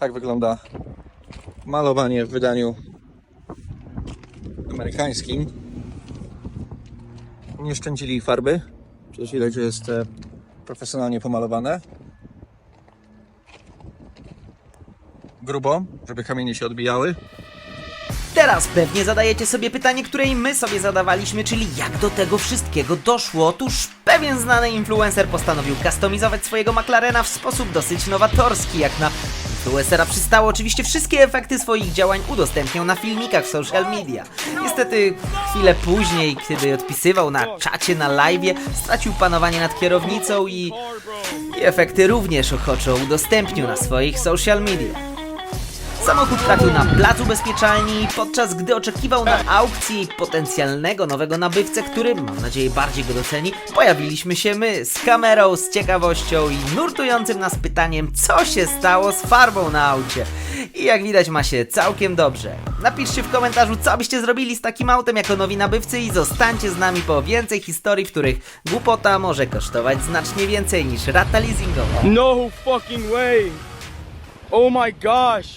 Tak wygląda malowanie w wydaniu amerykańskim. Nie szczędzili farby. Przecież widać, że jest e, profesjonalnie pomalowane. Grubo, żeby kamienie się odbijały. Teraz pewnie zadajecie sobie pytanie, które i my sobie zadawaliśmy, czyli jak do tego wszystkiego doszło? Otóż pewien znany influencer postanowił kustomizować swojego McLarena w sposób dosyć nowatorski, jak na influencera przystało. Oczywiście wszystkie efekty swoich działań udostępniał na filmikach w social media. Niestety chwilę później, kiedy odpisywał na czacie na live, stracił panowanie nad kierownicą i, i efekty również ochoczo udostępnił na swoich social media. Samochód trafił na plac ubezpieczalni, podczas gdy oczekiwał na aukcji potencjalnego nowego nabywcę, który, mam nadzieję, bardziej go doceni, pojawiliśmy się my z kamerą, z ciekawością i nurtującym nas pytaniem, co się stało z farbą na aucie. I jak widać ma się całkiem dobrze. Napiszcie w komentarzu, co byście zrobili z takim autem jako nowi nabywcy i zostańcie z nami po więcej historii, w których głupota może kosztować znacznie więcej niż rata leasingowa. No fucking way. Oh my gosh.